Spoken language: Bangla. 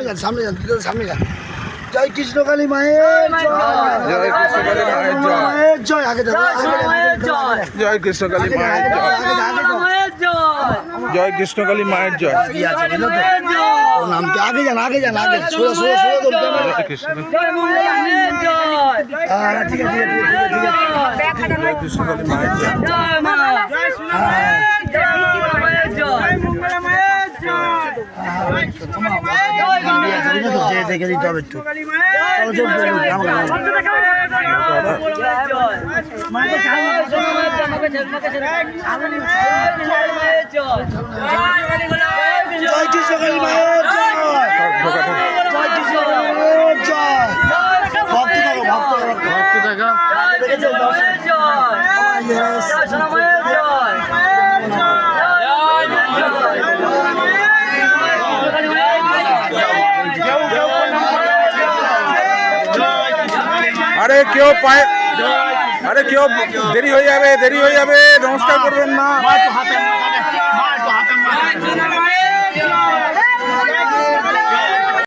সামনে যান সামনে যান সামনে যান জয় কৃষ্ণকালী মায়ের জয় কৃষ্ণকালী মায়ের জয় আগে জয় জয় কৃষ্ণকালী মায়ের জয় জয় কৃষ্ণকালী মায়ের জয় মায়ের নাম কি আগে যান আগে যান আগে সোজা সোজা সোজা জয় কৃষ্ণ জয় মায়ের জয় হ্যাঁ ঠিক আছে ঠিক আছে ঠিক আছে জয় কৃষ্ণকালী মায়ের জয় মঙ্গলা মায়ের জয় মঙ্গলা মায়ের জয় ঠিক আছে যে দেখে দিতে হবে একটু জয় জয় কৃষ্ণকালী মায়ের ভক্তি থাকো ভক্ত থাকো আরে কেউ পায় আরে কেউ দেরি হয়ে যাবে দেরি হয়ে যাবে নমস্কার